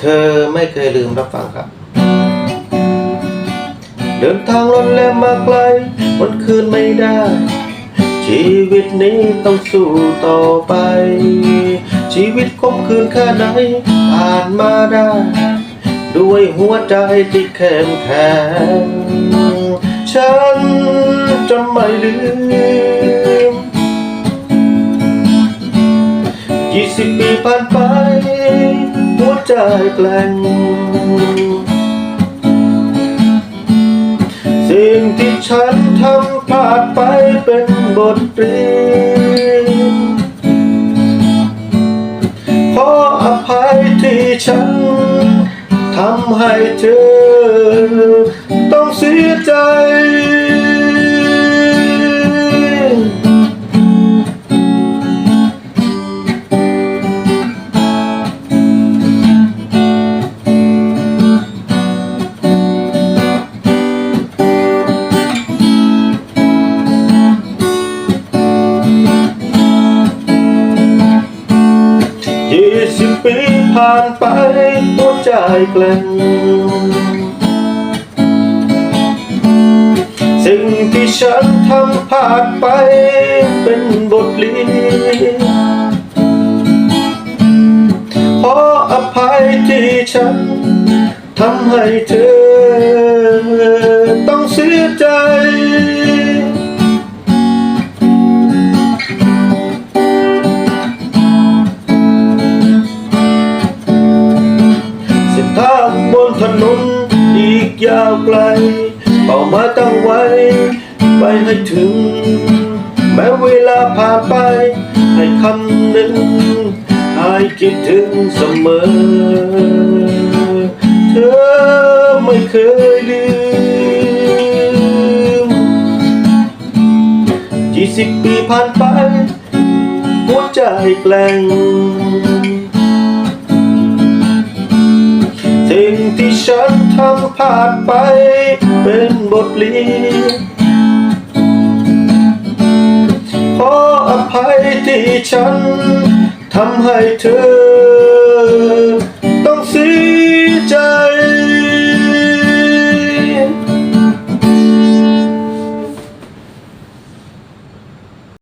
เธอไม่เคยลืมรับฟังครับ เดินทางรถแล่มาไกลวันคืนไม่ได้ ชีวิตนี้ต้องสู้ต่อไป ชีวิตคมคืนแค่ไหนผ่านมาได้ ด้วยหัวใจที่เข้มแข็งฉันจะไม่ลืมยี่สิบปีผ่านไป ใจแกล้งสิ่งที่ฉันทำพลาดไปเป็นบทเรียนขออภัยที่ฉันทำให้เธอ สิบปีผ่านไปหัวใจแกล่งสิ่งที่ฉันทำผ่านไปเป็นบทเรียนขออภัยที่ฉันทำให้เธอ นนอีกยาวไกลเป้ามาตั้งไว้ ไปให้ถึง แม้เวลาผ่านไป ให้คำหนึ่งให้คิดถึงเสมอ เธอไม่เคยลืมยี่สิบปีผ่านไป หัวใจแกล่ง ที่ฉันทำผ่านไปเป็นบทเรียนขออภัยที่ฉันทำให้เธอ